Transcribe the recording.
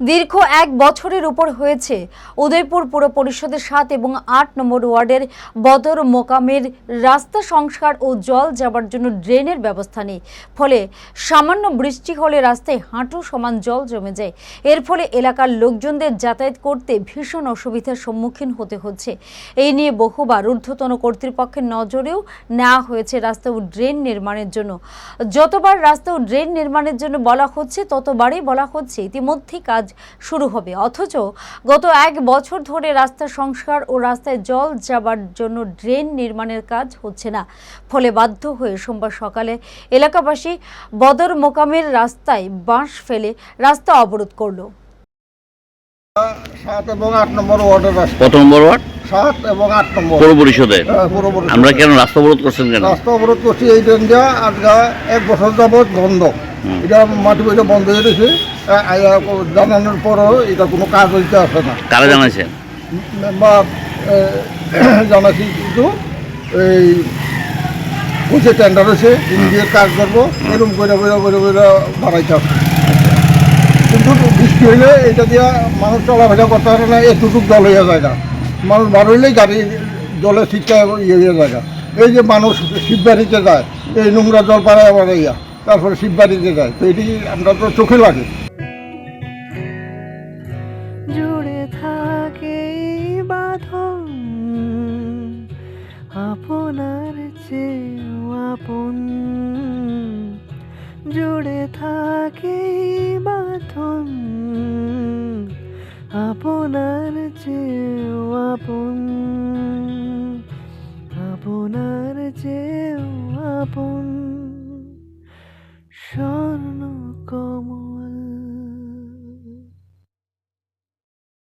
দীর্ঘ এক বছরের উপর হয়েছে উদয়পুর পুর পরিষদের সাত এবং আট নম্বর ওয়ার্ডের বদর মোকামের রাস্তা সংস্কার ও জল যাবার জন্য ড্রেনের ব্যবস্থা নেই। ফলে সামান্য বৃষ্টি হলে রাস্তায় হাঁটু সমান জল জমে যায়। এর ফলে এলাকার লোকজনদের যাতায়াত করতে ভীষণ অসুবিধার সম্মুখীন হতে হচ্ছে। এই নিয়ে বহুবার ঊর্ধ্বতন কর্তৃপক্ষের নজরেও নেওয়া হয়েছে রাস্তা ও ড্রেন নির্মাণের জন্য। যতবার রাস্তা ও ড্রেন নির্মাণের জন্য বলা হচ্ছে, ততবারই বলা হচ্ছে, ইতিমধ্যেই কাজ শুরু হবে। অথচ গত এক বছর ধরে রাস্তা সংস্কার ও রাস্তায় জল যাবার জন্য ড্রেন নির্মাণের কাজ হচ্ছে না। ফলে বাধ্য হয়ে সোমবার সকালে এলাকাবাসী বদর মোকামের রাস্তায় বাঁশ ফেলে রাস্তা অবরোধ করল। সাত এবং আট নম্বর ওয়ার্ডের রাস্তা। কত নম্বর ওয়ার্ড? সাত এবং আট নম্বর। পৌর পরিষদের হ্যাঁ, পুরো পরিষদ। আমরা কেন রাস্তা অবরোধ করছেন কেন? রাস্তা অবরোধ করছি এই ট্রেনটা আজকে এক বছর যাবৎ বন্ধ। এটা মাটি বন্ধ হয়ে গেছে। জানানোর পরও এটা কোনো কাজ হইতে আসে না। কারা জানাইছেন মেম্বার জানাচ্ছি কিন্তু এই বসে টেন্ডার হয়েছে দিয়ে কাজ করব এরকম করে করে করে করে বাড়াইতে হবে কিন্তু বৃষ্টি হইলে এটা দিয়ে মানুষ চলাফেরা করতে পারে না এতটুকু জল হয়ে যায় না। মানুষ বার হইলেই গাড়ি জলে ছিটকা ইয়ে হয়ে যায় না। এই যে মানুষ শিববাড়িতে যায় এই নোংরা জল পাড়ায় আবার ইয়া তারপরে শিববাড়িতে যায় তো এটি আমরা তো চোখে লাগে। জুড়ে থাকে বাঁধন। আপনার চেয়েও আপন। জুড়ে থাকে বাঁধন। আপনার চেয়েও আপন। আপনার চেয়েও আপন।